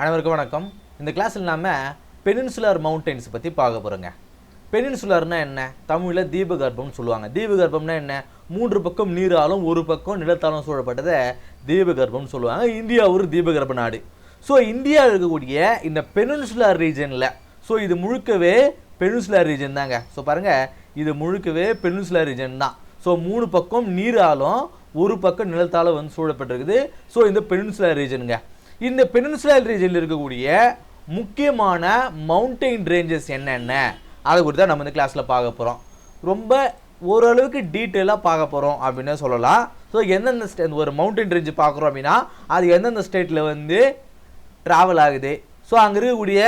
அனைவருக்கும் வணக்கம். இந்த கிளாஸில் நாம் பெனின்சுலர் மவுண்டெயின்ஸ் பற்றி பார்க்க போகிறோங்க பெனின்சுலர்னா என்ன? தமிழில் தீபகற்பம்னு சொல்லுவாங்க. தீபகற்பம்னா என்ன? மூன்று பக்கம் நீராலும் ஒரு பக்கம் நிலத்தாலும் சூழப்பட்டதை தீபகற்பம்னு சொல்லுவாங்க. இந்தியா ஒரு தீபகற்ப நாடு. ஸோ இந்தியாவில் இருக்கக்கூடிய இந்த பெனின்சுலர் ரீஜனில் ஸோ இது முழுக்கவே பெனின்சுலர் ரீஜன் தாங்க. ஸோ பாருங்கள் இது முழுக்கவே பெனின்சுலர் ரீஜன் தான். ஸோ மூணு பக்கம் நீராலும் ஒரு பக்கம் நிலத்தாலும் வந்து சூழப்பட்டிருக்குது. ஸோ இந்த பெனின்சுலர் ரீஜனுங்க இந்த பெனின்சுலர் ரீஜனில் இருக்கக்கூடிய முக்கியமான மவுண்டெயின் ரேஞ்சஸ் என்னென்ன? அதை குறித்து தான் நம்ம இந்த கிளாஸில் பார்க்க போகிறோம் ரொம்ப ஓரளவுக்கு டீட்டெயிலாக பார்க்க போகிறோம் அப்படின்னு சொல்லலாம். ஸோ எந்தெந்த ஸ்டே ஒரு மவுண்டன் ரேஞ்சு பார்க்குறோம் அப்படின்னா அது எந்தெந்த ஸ்டேட்டில் வந்து ட்ராவல் ஆகுது? ஸோ அங்கே இருக்கக்கூடிய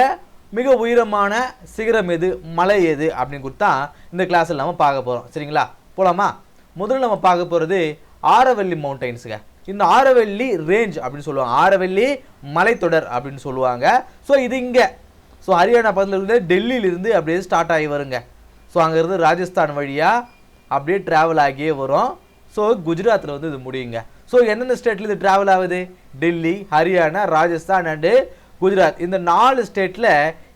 மிக உயரமான சிகரம் எது? மலை எது? அப்படின்னு கொடுத்தா இந்த கிளாஸில் நம்ம பார்க்க போகிறோம் சரிங்களா? போகலாமா முதல்ல நம்ம பார்க்க போகிறது ஆரவல்லி மவுண்டைன்ஸுங்க இந்த ஆரவெல்லி ரேஞ்ச் அப்படின்னு சொல்லுவாங்க. ஆரவெல்லி மலைத்தொடர் அப்படின்னு சொல்லுவாங்க. ஸோ இது இங்கே. ஸோ ஹரியானா பக்கத்தில் இருந்து டெல்லியிலிருந்து அப்படியே ஸ்டார்ட் ஆகி வருங்க. ஸோ அங்கேருந்து ராஜஸ்தான் வழியாக அப்படியே ட்ராவல் ஆகியே வரும். ஸோ குஜராத்தில் வந்து இது முடியுங்க. ஸோ எந்தெந்த ஸ்டேட்டில் இது ட்ராவல் ஆகுது? டெல்லி ஹரியானா ராஜஸ்தான் அண்டு குஜராத். இந்த நாலு ஸ்டேட்டில்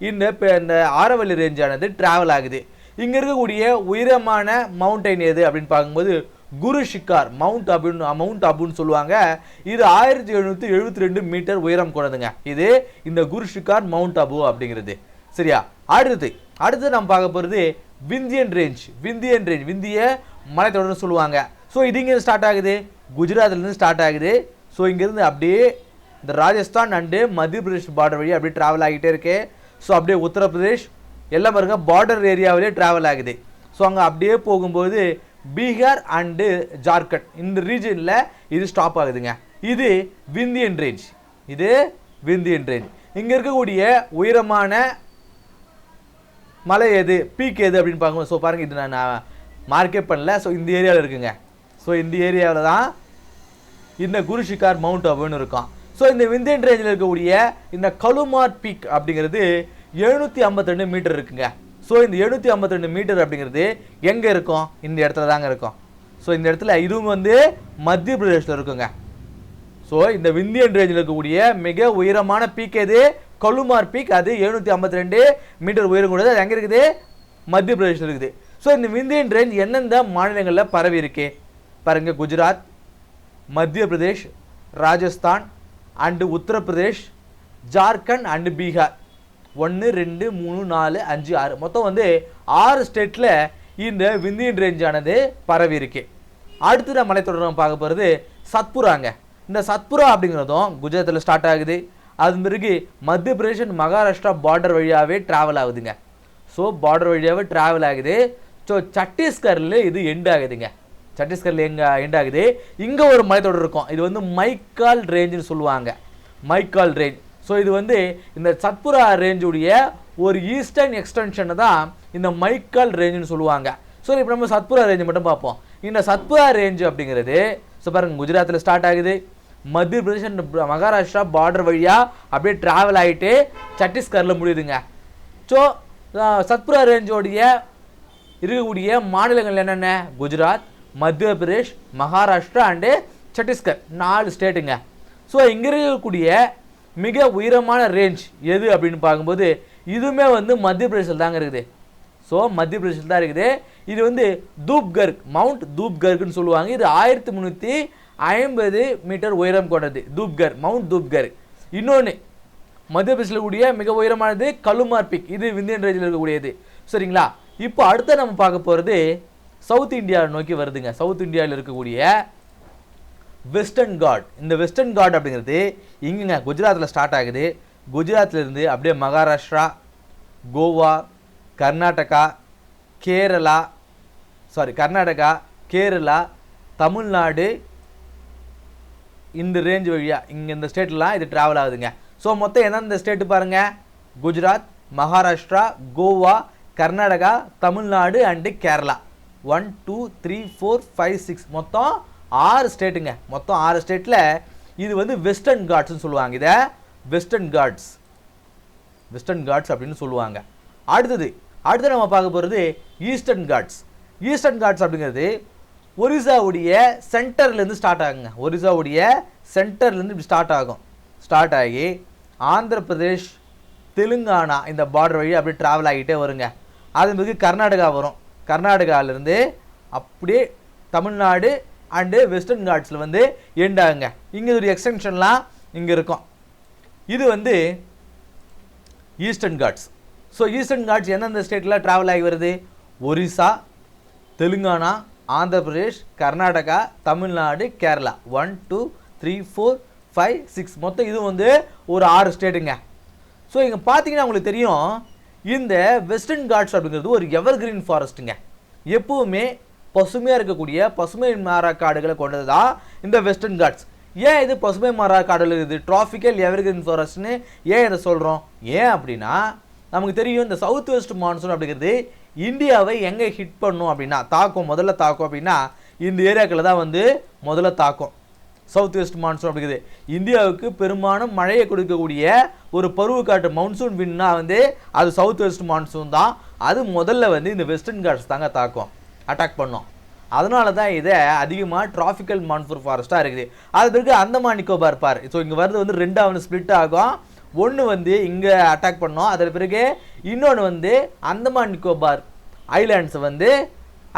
இந்த இப்போ இந்த ஆரவல்லி ரேஞ்சானது ட்ராவல் ஆகுது. இங்கே இருக்கக்கூடிய உயரமான மவுண்டைன் எது அப்படின்னு பார்க்கும்போது குரு ஷிகார் மவுண்ட் அபுன்னு மவுண்ட் அபுன்னு சொல்லுவாங்க. இது ஆயிரத்தி எழுநூற்றி எழுபத்தி ரெண்டு மீட்டர் உயரம் கொண்டதுங்க. இது இந்த குரு ஷிகார் மவுண்ட் அபு அப்படிங்கிறது. சரியா? அடுத்து அடுத்து நம்ம பார்க்க போகிறது விந்தியன் ரேஞ்ச். விந்தியன் ரேஞ்ச் விந்திய மலைத்தொடர்னு சொல்லுவாங்க. ஸோ இது இங்கே ஸ்டார்ட் ஆகுது? குஜராத்லேருந்து ஸ்டார்ட் ஆகுது. ஸோ இங்கேருந்து அப்படியே இந்த ராஜஸ்தான் அண்டு மத்திய பிரதேஷ் பார்டர் வழி அப்படியே ட்ராவல் ஆகிட்டே இருக்கு. ஸோ அப்படியே உத்தரப்பிரதேஷ் எல்லாம் பாருங்க பார்டர் ஏரியாவிலே ட்ராவல் ஆகுது. ஸோ அங்கே அப்படியே போகும்போது பீகார் அண்டு ஜார்க்கண்ட். இந்த ரீஜனில் இது ஸ்டாப் ஆகுதுங்க. இது விந்தியன் ரேஞ்ச் இது விந்தியன் ரேஞ்ச் இங்கே இருக்கக்கூடிய உயரமான மலை எது? பீக் எது அப்படின்னு பார்க்கும்போது ஸோ பாருங்கள் இது நான் மார்க்கே பண்ணல. ஸோ இந்த ஏரியாவில் இருக்குங்க. ஸோ இந்த ஏரியாவில் தான் இந்த குரு ஷிகார் மவுண்ட் அபுன்னு இருக்கும். ஸோ இந்த விந்தியன் ரேஞ்சில் இருக்கக்கூடிய இந்த கலுமார் பீக் அப்படிங்கிறது எழுநூற்றி ஐம்பத்திரெண்டு மீட்டர் இருக்குங்க. ஸோ இந்த எழுநூற்றி ஐம்பத்திரெண்டு மீட்டர் அப்படிங்கிறது எங்கே இருக்கும்? இந்த இடத்துல தாங்க இருக்கும். ஸோ இந்த இடத்துல இதுவும் வந்து மத்திய பிரதேஷில் இருக்குங்க. ஸோ இந்த விந்தியன் ரேஞ்சில் இருக்கக்கூடிய மிக உயரமான பீக் எது? கல்லுமார் பீக் அது எழுநூற்றி ஐம்பத்தி ரெண்டு மீட்டர் உயரம் கூடாது அது எங்கே இருக்குது? மத்திய பிரதேஷில் இருக்குது. ஸோ இந்த விந்தியன் ரேஞ்ச் எந்தெந்த மாநிலங்களில் பரவி இருக்கு? பாருங்க குஜராத் மத்திய பிரதேஷ் ராஜஸ்தான் அண்டு உத்தரப்பிரதேஷ் ஜார்க்கண்ட் அண்டு பீகார். ஒன்று ரெண்டு மூணு நாலு அஞ்சு ஆறு. மொத்தம் வந்து ஆறு ஸ்டேட்டில் இந்த விந்தியன் ரேஞ்சானது பரவி இருக்கு. அடுத்து நம்ம மலைத்தொடர் நம்ம பார்க்க போகிறது சத்புராங்க. இந்த சத்புரா அப்படிங்கிறதும் குஜராத்தில் ஸ்டார்ட் ஆகுது. அது பிறகு மத்திய பிரதேஷ் and மகாராஷ்டிரா பார்டர் வழியாகவே ட்ராவல் ஆகுதுங்க. ஸோ பார்டர் வழியாகவே ட்ராவல் ஆகுது. ஸோ சத்தீஸ்கரில் இது எண்ட் ஆகுதுங்க. சத்தீஸ்கரில் எங்கே எண்ட் ஆகுது. இங்கே ஒரு மலைத்தொடர் இருக்கும். இது வந்து மைக்கால் ரேஞ்சுன்னு சொல்லுவாங்க. மைக்கால் ரேஞ்ச் ஸோ இது வந்து இந்த சத்புரா ரேஞ்சுடைய ஒரு ஈஸ்டர்ன் எக்ஸ்டென்ஷனை தான் இந்த மைக்கால் ரேஞ்சுன்னு சொல்லுவாங்க. ஸோ இப்போ நம்ம சத்புரா ரேஞ்சு மட்டும் பார்ப்போம். இந்த சத்புரா ரேஞ்சு அப்படிங்கிறது ஸோ பாருங்க குஜராத்தில் ஸ்டார்ட் ஆகுது. மத்திய பிரதேஷ் அண்ட் மகாராஷ்டிரா பார்டர் வழியாக அப்படியே ட்ராவல் ஆகிட்டு சத்தீஸ்கரில் முடியுதுங்க. ஸோ சத்புரா ரேஞ்சோடைய இருக்கக்கூடிய மாநிலங்கள் என்னென்ன? குஜராத் மத்திய பிரதேஷ் மகாராஷ்டிரா அண்டு சத்தீஸ்கர் நாலு ஸ்டேட்டுங்க ஸோ இங்கே இருக்கக்கூடிய மிக உயரமான ரேஞ்ச் எது அப்படின்னு பார்க்கும்போது இதுவுமே வந்து மத்திய பிரதேசத்தில் தாங்க இருக்குது. ஸோ மத்திய பிரதேசத்தில் தான் இருக்குது. இது வந்து தூப்கர்க் மவுண்ட் தூப்கர்க்னு சொல்லுவாங்க. இது ஆயிரத்தி முந்நூற்றி ஐம்பது மீட்டர் உயரம் கொண்டது. தூப்கர் மவுண்ட் தூப்கர் இன்னொன்று மத்திய பிரதேசில் கூடிய மிக உயரமானது கல்லுமார் பிக். இது விந்தியன் ரேஞ்சில் இருக்கக்கூடியது. சரிங்களா? இப்போ அடுத்த நம்ம பார்க்க போகிறது சவுத் இந்தியாவை நோக்கி வருதுங்க. சவுத் இந்தியாவில் இருக்கக்கூடிய வெஸ்டர்ன் காட் இந்த வெஸ்டர்ன் காட் அப்படிங்கிறது இங்கேங்க குஜராத்தில் ஸ்டார்ட் ஆகுது. குஜராத்லேருந்து அப்படியே மகாராஷ்டிரா கோவா கர்நாடகா கேரளா சாரி கர்நாடகா கேரளா தமிழ்நாடு இந்த ரேஞ்ச் வழியாக இங்கே இந்த ஸ்டேட்லாம் இது ட்ராவல் ஆகுதுங்க. ஸோ மொத்தம் எந்தெந்த ஸ்டேட்டு பாருங்கள் Gujarat Maharashtra Goa Karnataka Tamil Nadu and Kerala. One two three four five six மொத்தம் ஆறு ஸ்டேட்டுங்க. மொத்தம் ஆறு ஸ்டேட்டில் இது வந்து வெஸ்டர்ன் காட்ஸ்னு சொல்லுவாங்க இதை. வெஸ்டர்ன் காட்ஸ் வெஸ்டர்ன் காட்ஸ் அப்படின்னு சொல்லுவாங்க. அடுத்தது அடுத்து நம்ம பார்க்க போகிறது ஈஸ்டர்ன் காட்ஸ் ஈஸ்டர்ன் காட்ஸ் அப்படிங்கிறது ஒரிசாவுடைய சென்டர்லேருந்து ஸ்டார்ட் ஆகுங்க. ஒரிசாவுடைய சென்டர்லேருந்து இப்படி ஸ்டார்ட் ஆகும். ஸ்டார்ட் ஆகி ஆந்திர பிரதேஷ் தெலுங்கானா இந்த பார்டர் வழி அப்படியே ட்ராவல் ஆகிட்டே வருங்க. அது பிறகு கர்நாடகா வரும். கர்நாடகாவிலேருந்து அப்படியே தமிழ்நாடு அண்டு வெஸ்டர்ன் காட்ஸில் வந்து எண்ட் ஆகுங்க இங்கே ஒரு எக்ஸ்டென்ஷன்லாம் இங்கே இருக்கும். இது வந்து Eastern Ghats so Eastern Ghats எந்தெந்த ஸ்டேட்டில் ட்ராவல் ஆகி வருது? Orissa Telangana Andhra Pradesh Karnataka Tamil Nadu Kerala. One two three four five six மொத்தம் இது வந்து ஒரு ஆறு ஸ்டேட்டுங்க ஸோ இங்கே பார்த்தீங்கன்னா உங்களுக்கு தெரியும் இந்த வெஸ்டர்ன் காட்ஸ் அப்படிங்கிறது ஒரு எவர்கிரீன் ஃபாரஸ்ட்டுங்க எப்போவுமே பசுமையாக இருக்கக்கூடிய பசுமை மாறா காடுகளை கொண்டது தான் இந்த வெஸ்டர்ன் காட்ஸ் ஏன் இது பசுமை மாறா காடுகள் இது டிராஃபிக்கல் எவர்கிரீன் ஃபாரஸ்ட்னு ஏன் இதை சொல்கிறோம் ஏன் அப்படின்னா நமக்கு தெரியும் இந்த சவுத் வெஸ்ட் மான்சூன் அப்படிங்கிறது இந்தியாவை எங்கே ஹிட் பண்ணும் அப்படின்னா தாக்கும் முதல்ல தாக்கும் அப்படின்னா இந்த ஏரியாக்களில் தான் வந்து முதல்ல தாக்கும். சவுத் வெஸ்ட் மான்சூன் அப்படிங்கிறது இந்தியாவுக்கு பெரும்பாலும் மழையை கொடுக்கக்கூடிய ஒரு பருவக்காட்டு மவுன்சூன் வின்னா வந்து அது சவுத் வெஸ்ட் மான்சூன் தான். அது முதல்ல வந்து இந்த வெஸ்டர்ன் காட்ஸ் தாங்க தாக்கும். அட்டாக் பண்ணும். அதனால தான் இதை அதிகமாக டிராஃபிக்கல் மான்ஃபூர் ஃபாரஸ்ட்டாக இருக்குது. அது பிறகு அந்தமான் நிக்கோபார் பார். ஸோ இங்கே வர்றது வந்து ரெண்டாவது ஸ்ப்ளிட் ஆகும். ஒன்று வந்து இங்கே அட்டாக் பண்ணோம். அதில் பிறகு இன்னொன்று வந்து அந்தமான் நிக்கோபார் ஐலாண்ட்ஸை வந்து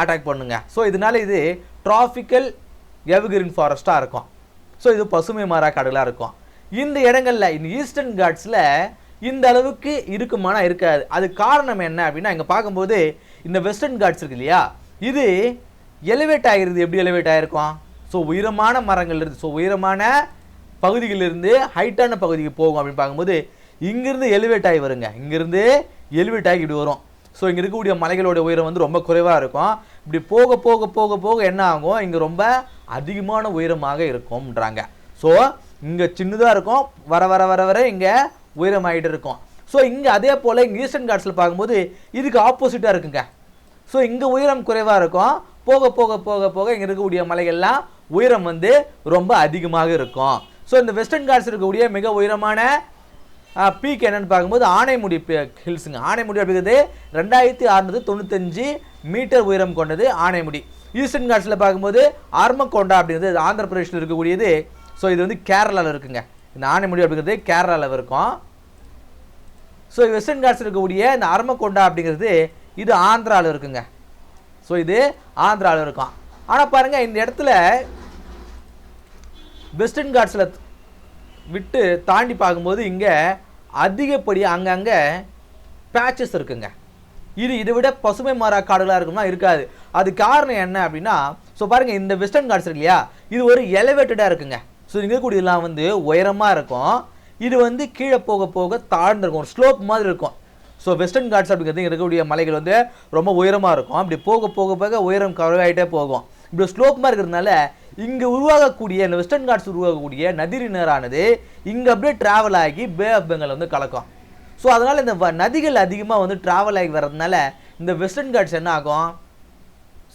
அட்டாக் பண்ணுங்க. ஸோ இதனால இது டிராஃபிக்கல் எவர்கிரீன் ஃபாரஸ்ட்டாக இருக்கும். ஸோ இது பசுமை மாறா காடுகளாக இருக்கும். இந்த இடங்களில் இந்த ஈஸ்டர்ன் காட்ஸில் இந்த அளவுக்கு இருக்குமானா இருக்காது. அது காரணம் என்ன அப்படின்னா இங்கே பார்க்கும்போது இந்த வெஸ்டர்ன் காட்ஸ் இருக்கு இல்லையா? இது எலிவேட் ஆகிறது எப்படி எலிவேட் ஆகிருக்கும் ஸோ உயரமான மரங்கள்லேருந்து ஸோ உயரமான பகுதிகளிலிருந்து ஹைட்டான பகுதிக்கு போகும் அப்படின்னு பார்க்கும்போது இங்கேருந்து எலிவேட் ஆகி வருங்க. இங்கேருந்து எலிவேட் ஆகி இப்படி வரும். ஸோ இங்கே இருக்கக்கூடிய மலைகளோட உயரம் வந்து ரொம்ப குறைவாக இருக்கும். இப்படி போக போக போக போக என்ன ஆகும்? இங்கே ரொம்ப அதிகமான உயரமாக இருக்கும்ன்றாங்க. ஸோ இங்கே சின்னதாக இருக்கும். வர வர வர வர இங்கே உயரமாகிட்டு இருக்கும். ஸோ இங்கே அதே போல் இங்கே ஈஸ்டர்ன் காட்ஸில் பார்க்கும்போது இதுக்கு ஆப்போசிட்டாக இருக்குங்க. ஸோ இங்கே உயரம் குறைவாக இருக்கும். போக போக போக போக இங்கே இருக்கக்கூடிய மலைகள்லாம் உயரம் வந்து ரொம்ப அதிகமாக இருக்கும். ஸோ இந்த வெஸ்டர்ன் காட்ஸ் இருக்கக்கூடிய மிக உயரமான பீக் என்னென்னு பார்க்கும்போது ஆனைமுடி ஹில்ஸுங்க. ஆனைமுடி அப்படிங்கிறது ரெண்டாயிரத்தி அறுநூத்தி தொண்ணூத்தஞ்சு மீட்டர் உயரம் கொண்டது ஆனைமுடி. ஈஸ்டர்ன் காட்ஸில் பார்க்கும்போது ஆர்மக்கொண்டா அப்படிங்கிறது ஆந்திர பிரதேஷில் இருக்கக்கூடியது. ஸோ இது வந்து கேரளாவில் இருக்குங்க. இந்த ஆனைமுடி அப்படிங்கிறது கேரளாவில் இருக்கும். ஸோ வெஸ்டர்ன் காட்ஸில் இருக்கக்கூடிய இந்த அரமக்கொண்டா அப்படிங்கிறது இது ஆந்திராவில் இருக்குங்க. ஸோ இது ஆந்திராவில் இருக்கும். ஆனால் பாருங்கள் இந்த இடத்துல வெஸ்டர்ன் காட்ஸில் விட்டு தாண்டி பார்க்கும்போது இங்கே அதிகப்படியாக அங்கங்கே பேச்சஸ் இருக்குங்க. இது இதை விட பசுமை மாறா காடுகளாக இருக்கும்னா இருக்காது. அது காரணம் என்ன அப்படின்னா ஸோ பாருங்கள் இந்த வெஸ்டர்ன் காட்ஸ் இருக்கு இல்லையா? இது ஒரு எலவேட்டடாக இருக்குங்க. ஸோ இங்கே இருக்கக்கூடியதெல்லாம் வந்து உயரமாக இருக்கும். இது வந்து கீழே போக போக தாழ்ந்துருக்கும். ஒரு ஸ்லோப் மாதிரி இருக்கும். ஸோ வெஸ்டர்ன் காட்ஸ் அப்படிங்கிறது இருக்கக்கூடிய மலைகள் வந்து ரொம்ப உயரமாக இருக்கும். அப்படி போக போக போக உயரம் குறைவாயிட்டே போகும். இப்படி ஸ்லோப் இருக்கிறதுனால இங்கே உருவாகக்கூடிய இந்த வெஸ்டர்ன் காட்ஸ் உருவாகக்கூடிய நதிரி இங்கே அப்படியே ட்ராவல் ஆகி பே ஆஃப் பெங்கால் வந்து கலக்கும். ஸோ அதனால் இந்த வ- நதிகள் அதிகமாக வந்து ட்ராவல் ஆகி வர்றதுனால இந்த வெஸ்டர்ன் காட்ஸ் என்ன ஆகும்?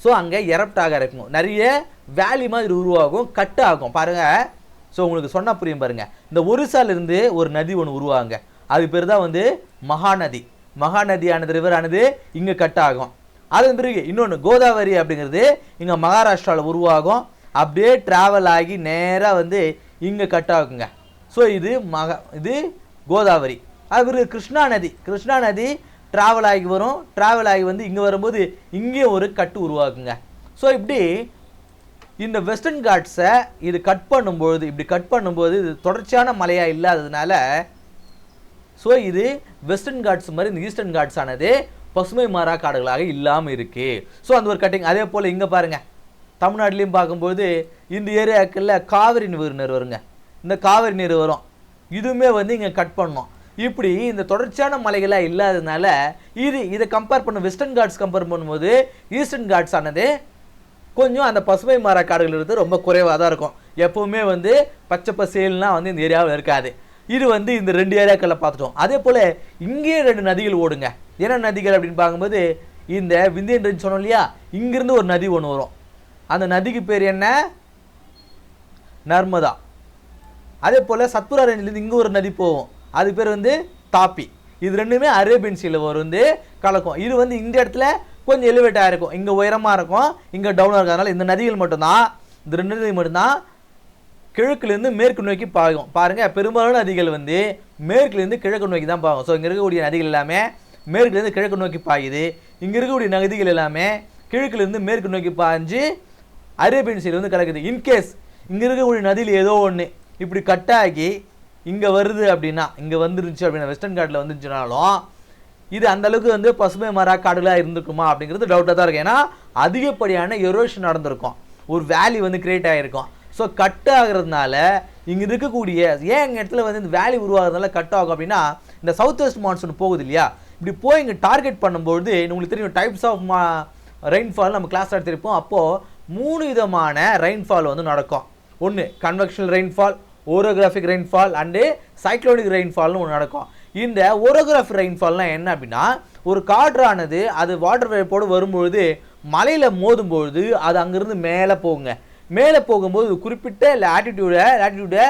ஸோ அங்கே எரப்டாக இருக்கும். நிறைய வேலி மாதிரி உருவாகும் கட் ஆகும். பாருங்க. ஸோ உங்களுக்கு சொன்னால் புரியும் பாருங்கள் இந்த ஒரிசால இருந்து ஒரு நதி ஒன்று உருவாங்க அது பேர் தான் வந்து மகாநதி. மகாநதியானது ரிவரானது இங்கே கட் ஆகும். அதன் பிறகு இன்னொன்று கோதாவரி அப்படிங்கிறது இங்கே மகாராஷ்டிராவில் உருவாகும். அப்படியே ட்ராவல் ஆகி நேராக வந்து இங்கே கட் ஆகுங்க. ஸோ இது மக இது கோதாவரி. அது பிறகு கிருஷ்ணா நதி. கிருஷ்ணா நதி ட்ராவல் ஆகி வரும். ட்ராவல் ஆகி வந்து இங்கே வரும்போது இங்கேயும் ஒரு கட்டு உருவாக்குங்க ஸோ இப்படி இந்த வெஸ்டர்ன் காட்ஸை இது கட் பண்ணும்பொழுது இப்படி கட் பண்ணும்போது இது தொடர்ச்சியான மலையாக இல்லாததுனால ஸோ இது வெஸ்டர்ன் காட்ஸ் மாதிரி இந்த ஈஸ்டர்ன் காட்ஸ் ஆனது பசுமை மாறா காடுகளாக இல்லாமல் இருக்குது ஸோ அந்த ஒரு கட்டிங் அதே போல் இங்கே பாருங்கள் தமிழ்நாட்டிலையும் பார்க்கும்போது இந்த ஏரியாக்களில் காவிரி நீர் வருங்க. இந்த காவிரி நீர் வரும். இதுவுமே வந்து இங்கே கட் பண்ணோம். இப்படி இந்த தொடர்ச்சியான மலைகளாக இல்லாததுனால இது இதை கம்பேர் பண்ண வெஸ்டர்ன் காட்ஸ் கம்பேர் பண்ணும்போது ஈஸ்டர்ன் காட்ஸ் ஆனது கொஞ்சம் அந்த பசுமை மாறா காடுகள் இருந்து ரொம்ப குறைவாக தான் இருக்கும். எப்போவுமே வந்து பச்சை பசேல்னால் வந்து இந்த ஏரியாவில் இருக்காது. இது வந்து இந்த ரெண்டு ஏரியாக்களில் பார்த்துட்டோம். அதே போல் இங்கேயே ரெண்டு நதிகள் ஓடுங்க. என்ன நதிகள் அப்படின்னு பார்க்கும்போது இந்த விந்தியன் ரேஞ்ச் சொன்னோம் இல்லையா? இங்கேருந்து ஒரு நதி ஒன்று வரும். அந்த நதிக்கு பேர் என்ன? நர்மதா. அதே போல் சத்புரா ரேஞ்சிலேருந்து இங்கே ஒரு நதி போகும். அது பேர் வந்து தாப்பி. இது ரெண்டுமே அரேபியன் சீல ஒரு வந்து கலக்கும். இது வந்து இந்த இடத்துல கொஞ்சம் எலிவேட்டாக இருக்கும். இங்கே உயரமாக இருக்கும் இங்கே டவுனாக இருக்கிறதுனால இந்த நதிகள் மட்டும்தான் இந்த ரெண்டு நதி மட்டும்தான் கிழக்குலேருந்து மேற்கு நோக்கி பாயும். பாருங்கள் பெரும்பாலான நதிகள் வந்து மேற்குலேருந்து கிழக்கு நோக்கி தான் பாயும். ஸோ இங்கே இருக்கக்கூடிய நதிகள் எல்லாமே மேற்குலேருந்து கிழக்கு நோக்கி பாயுது. இங்கே இருக்கக்கூடிய நதிகள் எல்லாமே கிழக்குலேருந்து மேற்கு நோக்கி பாய்ஞ்சு அரேபியன் சைடு வந்து கலக்குது இன்கேஸ் இங்கே இருக்கக்கூடிய நதியில் ஏதோ ஒன்று இப்படி கட்டாகி இங்கே வருது அப்படின்னா இங்கே வந்துருந்துச்சு அப்படின்னா வெஸ்டர்ன் காட்டில் வந்துருச்சுனாலும் இது அந்தளவுக்கு வந்து பசுமை மர காடுகளாக இருந்திருக்குமா அப்படிங்கிறது டவுட்டாக தான் இருக்கும். ஏன்னா அதிகப்படியான எரோஷன் நடந்திருக்கும். ஒரு வேலி வந்து கிரியேட் ஆகிருக்கும் ஸோ கட் ஆகுறதுனால இங்கே இருக்கக்கூடிய ஏன் எங்கள் இடத்துல வந்து இந்த வேலி உருவாகிறதுனால கட் ஆகும் அப்படின்னா இந்த சவுத் வெஸ்ட் மான்சூன் போகுது இல்லையா? இப்படி போய் இங்கே டார்கெட் பண்ணும்போது உங்களுக்கு தெரியும் டைப்ஸ் ஆஃப் மா ரெயின்ஃபால் நம்ம கிளாஸ் எடுத்திருப்போம். அப்போது மூணு விதமான ரெயின்ஃபால் வந்து நடக்கும். ஒன்று convectional rainfall orographic rainfall and cyclonic ரெயின்ஃபால்னு ஒன்று நடக்கும். இந்த ஓரோகிராஃபிக் ரெயின்ஃபால்னால் என்ன அப்படின்னா ஒரு காற்றானது அது வாட்டர் வேப்போடு வரும்பொழுது மலையில் மோதும்பொழுது அது அங்கேருந்து மேலே போகுங்க. மேலே போகும்போது ஒரு குறிப்பிட்ட லேட்டிடியூடை லேட்டிடியூடை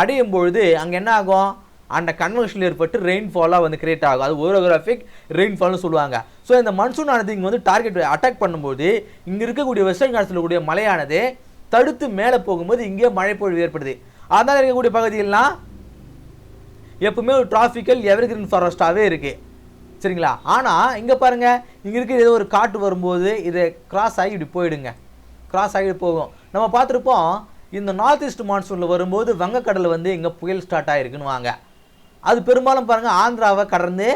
அடையும் பொழுது அங்கே என்ன ஆகும்? அந்த கன்வென்ஷனில் ஏற்பட்டு ரெயின்ஃபாலாக வந்து கிரியேட் ஆகும். அது ஓரோகிராஃபிக் ரெயின்ஃபால்னு சொல்லுவாங்க. ஸோ இந்த மன்சூன் ஆனது இங்கே வந்து டார்கெட் அட்டாக் பண்ணும்போது இங்கே இருக்கக்கூடிய வெஸ்டர்ன் காட்ஸில் கூடிய மலையானது தடுத்து மேலே போகும்போது இங்கே மழைப்பொழிவு ஏற்படுது. அதனால் இருக்கக்கூடிய பகுதிகள்லாம் எப்பவுமே ஒரு டிராஃபிக்கல் எவர்கிரீன் ஃபாரஸ்ட்டாகவே இருக்குது சரிங்களா? ஆனால் இங்கே பாருங்கள் இங்கே இருக்கிற ஏதோ ஒரு காட்டு வரும்போது இதை கிராஸ் ஆகி இப்படி போயிடுங்க. கிராஸ் ஆகிட்டு போகும். நம்ம பார்த்துருப்போம் இந்த நார்த் ஈஸ்ட் மான்சூனில் வரும்போது வங்கக்கடல் வந்து இங்கே புயல் ஸ்டார்ட் ஆகிருக்குன்னு வாங்க. அது பெரும்பாலும் பாருங்கள் ஆந்திராவை கடந்து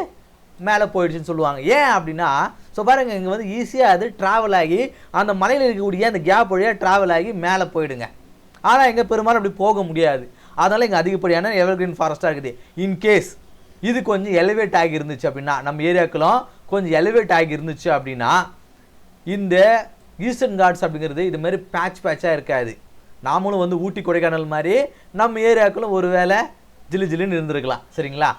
மேலே போயிடுச்சுன்னு சொல்லுவாங்க. ஏன் அப்படின்னா ஸோ பாருங்கள் இங்கே வந்து ஈஸியாக அது ட்ராவல் ஆகி அந்த மலையில் இருக்கக்கூடிய அந்த கேப் வழியாக ட்ராவல் ஆகி மேலே போயிடுங்க. ஆனால் இங்கே பெரும்பாலும் அப்படி போக முடியாது. அதனால் இங்கே அதிகப்படியான எவர்கிரீன் ஃபாரஸ்ட்டாக இருக்குது. இன்கேஸ் இது கொஞ்சம் எலிவேட் ஆகி இருந்துச்சு அப்படின்னா நம்ம ஏரியாக்களும் கொஞ்சம் எலிவேட் ஆகி இருந்துச்சு அப்படின்னா இந்த ஈஸ்டர்ன் காட்ஸ் அப்படிங்கிறது இது மாதிரி பேட்ச் பேட்சாக இருக்காது. நாமளும் வந்து ஊட்டி கொடைக்கானல் மாதிரி நம்ம ஏரியாக்குள்ளே ஒரு வேளை ஜிலு ஜிலுன்னு இருந்திருக்கலாம். சரிங்களா?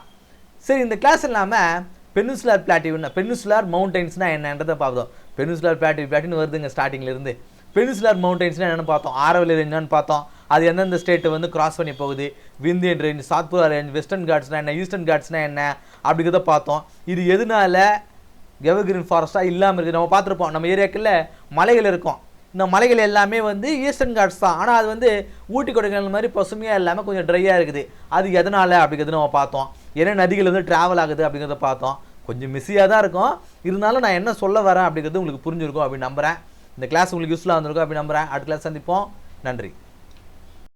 சரி இந்த கிளாஸ் இல்லாமல் பெனுசுலார் பிளாட்டிவ்னா பெனிசுலார் மவுண்டைன்ஸ்னால் என்னன்றதை பார்த்தோம் பெனுசுலார் பிளாட்டிவ் பிளாட்டின்னு வருதுங்க ஸ்டார்டிங்லேருந்து பெனிசுலார் மவுண்டைன்ஸ்னால் என்னென்னு பார்த்தோம். ஆரவலி ரேஞ்சான்னு பார்த்தோம். அது எந்தெந்த ஸ்டேட்டை வந்து கிராஸ் பண்ணி போகுது? Vindhyan range Satpura range Western காட்ஸ்னா என்ன? ஈஸ்டர்ன் காட்ஸ்னா என்ன? அப்படிங்கிறத பார்த்தோம். இது எதனால எவர்கிரீன் ஃபாரஸ்ட்டாக இல்லாமல் இருக்குது. நம்ம பார்த்துருப்போம் நம்ம ஏரியாக்கில் மலைகள் இருக்கும். இந்த மலைகள் எல்லாமே வந்து ஈஸ்டர்ன் காட்ஸ் தான். ஆனால் அது வந்து ஊட்டி கொடைக்கானல் மாதிரி பசுமையாக இல்லாமல் கொஞ்சம் ட்ரையாக இருக்குது. அது எதனால் அப்படிங்கிறது நம்ம பார்த்தோம். ஏன்னா நதிகள் வந்து ட்ராவல் ஆகுது அப்படிங்கிறத பார்த்தோம். கொஞ்சம் மிஸியாக தான் இருக்கும். இருந்தாலும் நான் என்ன சொல்ல வரேன் அப்படிங்கிறது உங்களுக்கு புரிஞ்சிருக்கும் அப்படின்னு நம்புகிறேன் இந்த கிளாஸ் உங்களுக்கு யூஸ்ஃபுல்லாக வந்திருக்கும் அப்படின்னு நம்புகிறேன் அடுத்த கிளாஸ் சந்திப்போம். நன்றி.